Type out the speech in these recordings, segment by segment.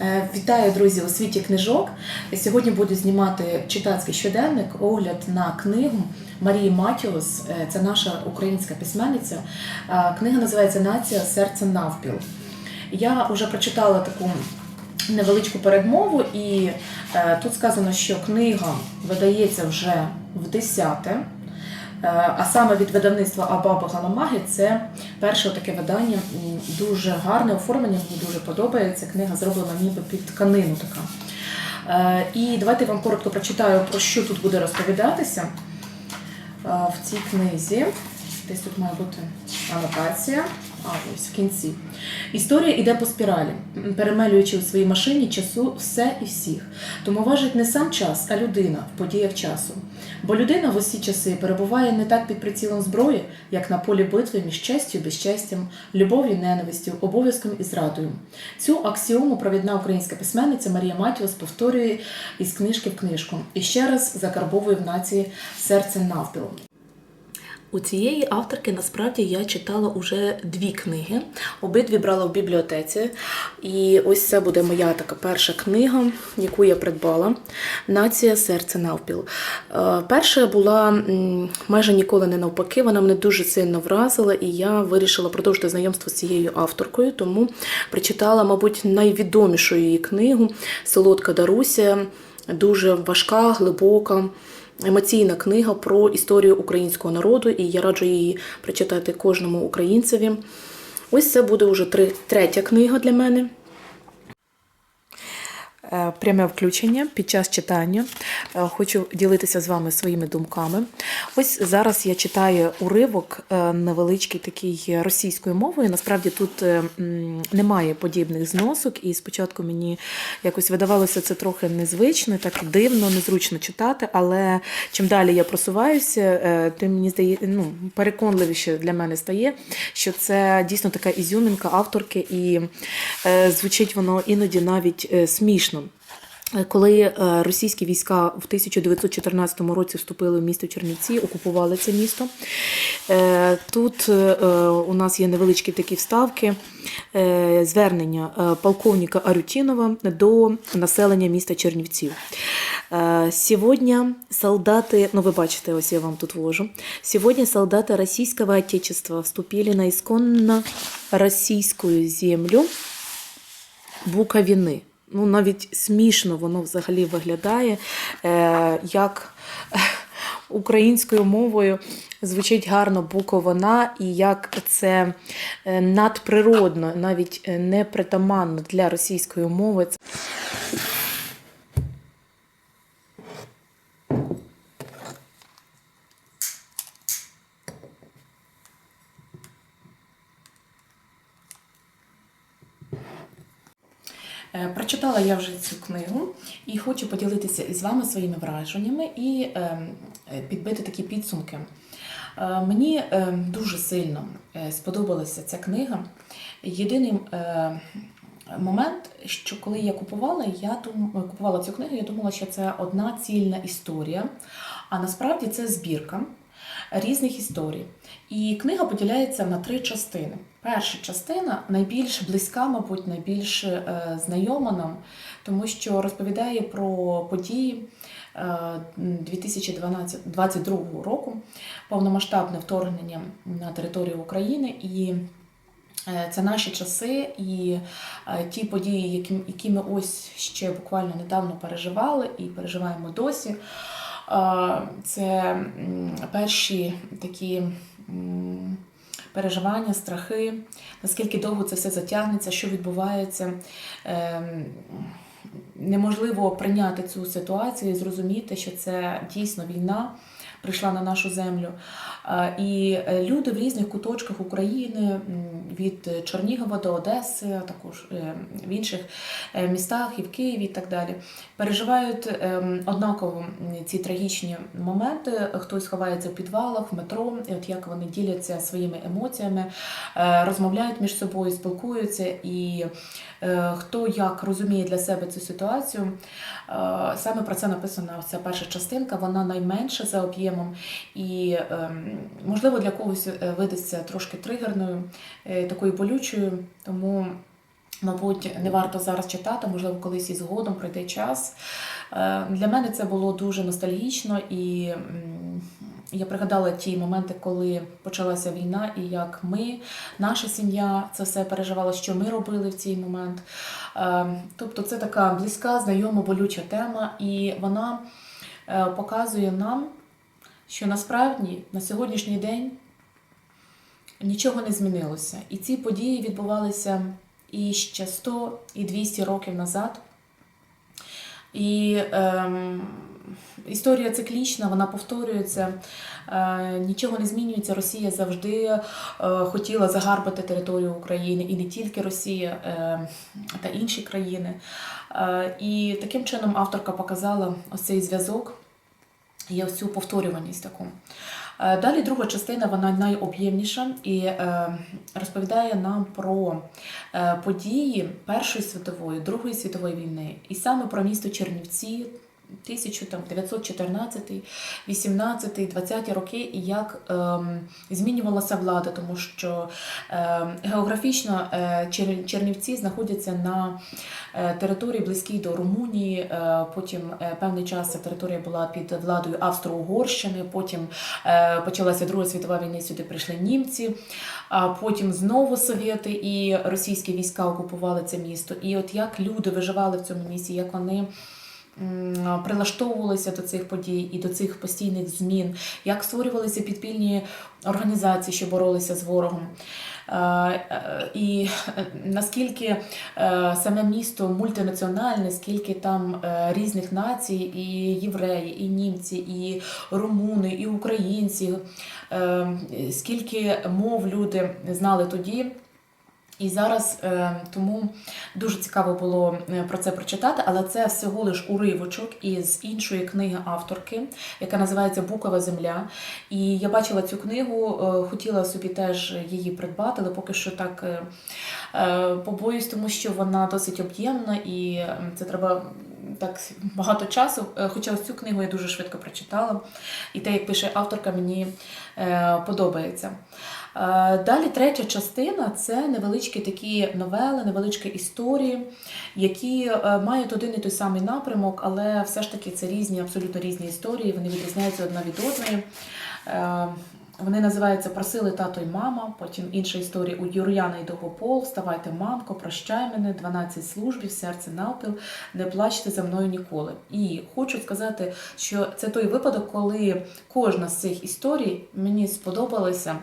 Е, Вітаю, друзі, у світі книжок. Сьогодні буду знімати читацький щоденник, огляд на книгу Марії Матіос. Е, Це наша українська письменниця. Е, Книга називається Нація серце навпіл. Я вже прочитала таку невеличку передмову, і тут сказано, що книга видається вже в десяте. Е, А саме від видавництва Абаба Галамаги це перше таке видання, дуже гарне оформлення, мені дуже подобається. Книга зроблена ніби під тканину така. Е, І давайте я вам коротко прочитаю, про що тут буде розповідатися Е, в цій книзі. Десь тут має бути анотація. А, ось в кінці. Історія йде по спіралі, перемелюючи у своїй машині часу все і всіх. Тому важить не сам час, а людина в подіях часу. Бо людина в усі часи перебуває не так під прицілом зброї, як на полі битви між честю безчестям, любов'ю ненавистю, обов'язком і зрадою. Цю аксіому провідна українська письменниця Марія Матіос повторює із книжки в книжку і ще раз закарбовує в нації серце навпіл. У цієї авторки насправді я читала уже дві книги. Обидві брала в бібліотеці. І ось це буде моя така перша книга, яку я придбала. Нація серце навпіл. Е, Перша була майже ніколи не навпаки. Вона мене дуже сильно вразила, і я вирішила продовжити знайомство з цією авторкою, тому прочитала, мабуть, найвідомішу її книгу Солодка Даруся. Дуже важка, глибока емоційна книга про історію українського народу, і я раджу її прочитати кожному українцеві. Ось це буде вже третя книга для мене. Е, Пряме включення під час читання. Е, Хочу ділитися з вами своїми думками. Ось зараз я читаю уривок е, невеличкий такий російською мовою. Насправді тут немає подібних зносок, і спочатку мені якось видавалося це трохи незвично, так дивно, незручно читати. Але чим далі я просуваюся, тим мені здає, ну, переконливіше для мене стає, що це дійсно така ізюмінка авторки, і звучить воно іноді навіть смішно. Е, Коли е, російські війська в 1914 році вступили в місто Чернівці, окупували це місто. е, Тут е, у нас є невеличкі такі вставки, е, звернення е, полковника Арютінова до населення міста Чернівців. Е, Сегодня солдаты, ну вы бачите, ось я вам тут вложу. Сегодня солдаты Российского Отечества вступили на исконно российскую землю Буковини. Ну, навіть смішно воно взагалі виглядає, е, як українською мовою звучить гарно буковина, і як це е, надприродно, навіть е, непритаманно для російської мови. Прочитала я вже цю книгу і хочу поділитися із вами своїми враженнями і ем, е, підбити такі підсумки. Е, Мені е, дуже сильно е, сподобалася ця книга. Єдиний е, момент, що коли я купувала, я купувала цю книгу, я думала, що це одна цільна історія, а насправді це збірка різних історій. І книга поділяється на три частини. Перша частина найбільш близька, мабуть, найбільш е, знайома нам, тому що розповідає про події е, 2022 року, повномасштабне вторгнення на територію України і. Е, Це наші часи і е, ті події, які, ми ось ще буквально недавно переживали і переживаємо досі. Е, Це перші такі переживання, страхи, наскільки довго це все затягнеться, що відбувається. Ем, Неможливо прийняти цю ситуацію і зрозуміти, що це дійсно війна прийшла на нашу землю. Е, І е, люди в різних куточках України, від Чернігова до Одеси, а також е, в інших містах і в Києві і так далі, переживають ем, однаково ці трагічні моменти. Хтось ховається в підвалах, в метро, і от як вони діляться своїми емоціями, розмовляють між собою, спілкуються, і хто як розуміє для себе цю ситуацію. Саме про це написана ця перша частинка, вона найменша за об'ємом, і ем, можливо для когось е, видасться трошки тригерною, е, такою болючою, тому. Мабуть, не варто зараз читати, можливо, колись і згодом пройде час. Е, Для мене це було дуже ностальгічно, і я пригадала ті моменти, коли почалася війна, і як ми, наша сім'я, це все переживала, що ми робили в цей момент. Тобто, це така близька, знайома, болюча тема, і вона показує нам, що насправді на сьогоднішній день нічого не змінилося. І ці події відбувалися і ще 100, і 200 років назад. І ем, історія циклічна, вона повторюється, е, нічого не змінюється. Росія завжди е, хотіла загарбати територію України, і не тільки Росія, е, та інші країни. Е, і таким чином авторка показала ось цей зв'язок і всю повторюваність таку. Е, Далі друга частина вона найоб'ємніша і е, розповідає нам про е, події Першої світової, Другої світової війни, і саме про місто Чернівці. 1914, 18, 20 роки, і як ем, змінювалася влада, тому що ем, географічно е, Чер- Чернівці знаходяться на е, території близькій до Румунії. Е, потім е, певний час ця територія була під владою Австро-Угорщини. Потім е, почалася Друга світова війна, сюди прийшли німці. А потім знову совєти і російські війська окупували це місто. І от як люди виживали в цьому місті, як вони. Прилаштовувалися до цих подій і до цих постійних змін, як створювалися підпільні організації, що боролися з ворогом. Е, е, І е, наскільки саме місто мультинаціональне, скільки там різних націй, і євреї, і німці, і румуни, і українці, скільки мов люди знали тоді. І зараз е, тому дуже цікаво було е, про це прочитати, але це всього лиш уривочок із іншої книги авторки, яка називається Букова земля. І я бачила цю книгу, е, хотіла собі теж її придбати, але поки що так побоюсь, тому що вона досить об'ємна і це треба. Так багато часу, хоча ось цю книгу я дуже швидко прочитала, і те, як пише авторка, мені подобається. Е, Далі третя частина це невеличкі такі новели, невеличкі історії, які е, мають один і той самий напрямок, але все ж таки це різні, абсолютно різні історії. Вони відрізняються одна від одної. Е, Вони називаються Просили тато й мама. Потім інша історія у Юр'яна і Довгопол. Вставайте, мамко, прощай мене, 12 службів, серце навпіл, не плачте за мною ніколи. І хочу сказати, що це той випадок, коли кожна з цих історій мені сподобалася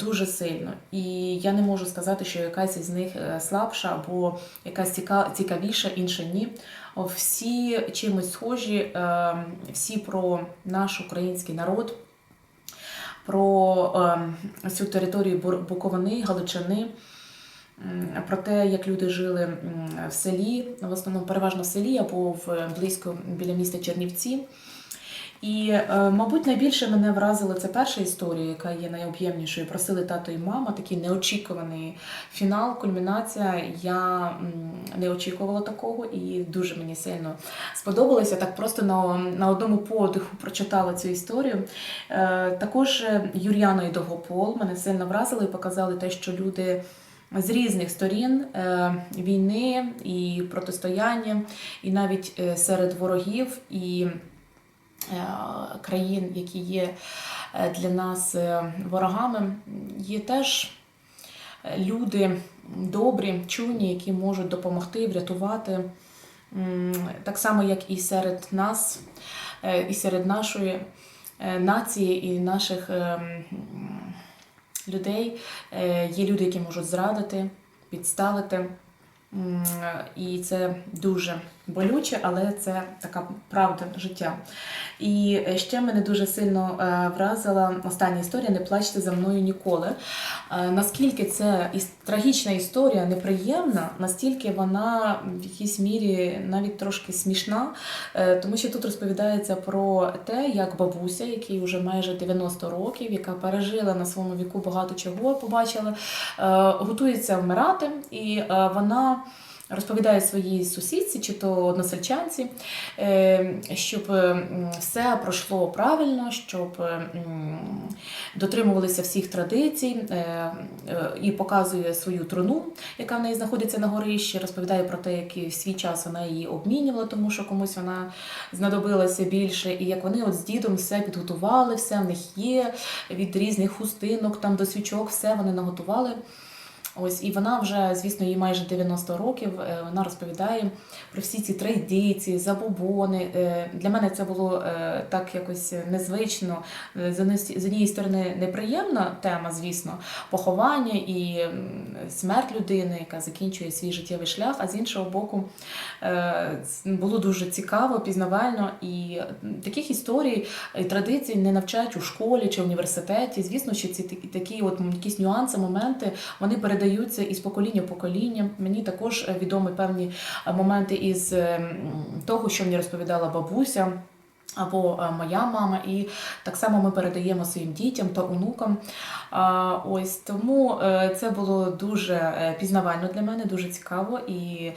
дуже сильно. І я не можу сказати, що якась із них е, слабша або якась ціка- цікавіша, інша ні. Всі чимось схожі, е, всі про наш український народ, про е, цю територію Буковини, Галичини. Про те, як люди жили в селі, в основному переважно в селі або в близько біля міста Чернівці. І, е, мабуть, найбільше мене вразила це перша історія, яка є найоб'ємнішою. Просили тато і мама, такий неочікуваний фінал, кульмінація. Я не очікувала такого і дуже мені сильно сподобалося. Так просто на, на одному подиху прочитала цю історію. Е, Також е, Юр'яна і Довгопол мене сильно вразили і показали те, що люди. З різних сторін війни і протистояння, і навіть серед ворогів і країн, які є е, для нас е, ворогами, є теж е, люди добрі, чуйні, які можуть допомогти, врятувати. Так само, як і серед нас, е, і серед нашої е, нації, і наших е, людей е, є люди, які можуть зрадити, підставити. І це дуже болюче, але це така правда життя. І ще мене дуже сильно е, вразила остання історія Не плачте за мною ніколи. Е, Наскільки це трагічна історія, неприємна, настільки вона в якійсь мірі навіть трошки смішна, е, тому що тут розповідається про те, як бабуся, якій вже майже 90 років, яка пережила на своєму віку багато чого, побачила, готується вмирати, і вона розповідає своїй сусідці чи то односельчанці, е, щоб все пройшло правильно, щоб дотримувалися всіх традицій е, е, і показує свою труну, яка в неї знаходиться на горищі, розповідає про те, як в свій час вона її обмінювала, тому що комусь вона знадобилася більше, і як вони от з дідом все підготували, все в них є від різних хустинок там до свічок, все вони наготували. Ось і вона вже, звісно, їй майже 90 років. е, Вона розповідає про всі ці традиції, забобони. Е, Для мене це було е, так якось незвично. З однієї- сторони, неприємна тема, звісно, поховання і смерть людини, яка закінчує свій життєвий шлях. А з іншого боку, було дуже цікаво, пізнавально. І таких історій і традицій не навчають у школі чи університеті. Звісно, що ці такі, от якісь нюанси, моменти вони передаються із покоління в покоління. Мені також е, відомі певні е, моменти із е, того, що мені розповідала бабуся. Або е, моя мама, і так само ми передаємо своїм дітям та онукам. Ось тому е, це було дуже е, пізнавально для мене, дуже цікаво. І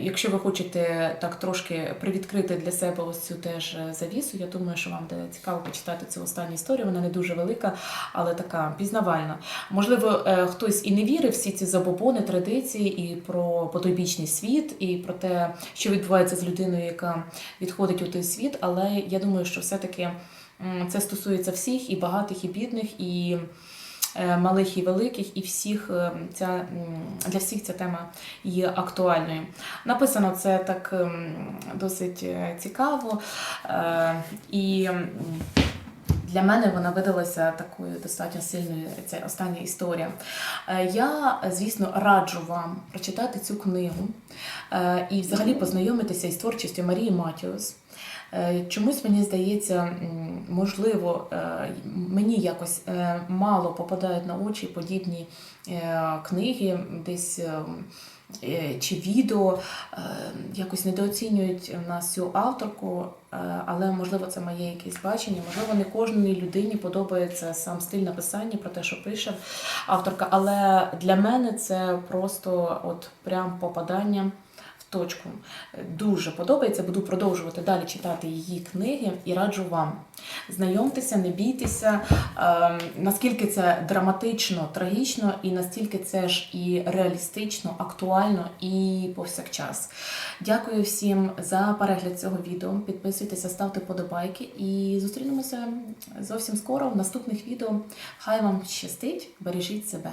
якщо ви хочете так трошки привідкрити для себе ось цю теж завісу, я думаю, що вам буде цікаво почитати цю останню історію. Вона не дуже велика, але така пізнавальна. Можливо, хтось і не вірив всі ці забобони, традиції і про потойбічний світ, і про те, що відбувається з людиною, яка відходить у той світ. Але я думаю, що все-таки це стосується всіх, і багатих, і бідних, і е, малих, і великих, і всіх е, ця для всіх ця тема є актуальною. Написано це так ем, досить е, цікаво. І для мене вона видалася такою достатньо сильною. Ця остання історія. Я, звісно, раджу вам прочитати цю книгу і взагалі познайомитися із творчістю Марії Матіус. Е, Чомусь мені здається, можливо, е, мені якось е, мало попадають на очі подібні книги, десь чи відео якось недооцінюють в нас цю авторку, але можливо це моє якесь бачення. Можливо, не кожній людині подобається сам стиль написання про те, що пише авторка. Але для мене це просто от прям попадання точку. Дуже подобається. Буду продовжувати далі читати її книги і раджу вам. Знайомтеся, не бійтеся, е, наскільки це драматично, трагічно, і настільки це ж і реалістично, актуально і повсякчас. Дякую всім за перегляд цього відео. Підписуйтеся, ставте подобайки і зустрінемося зовсім скоро в наступних відео. Хай вам щастить, бережіть себе.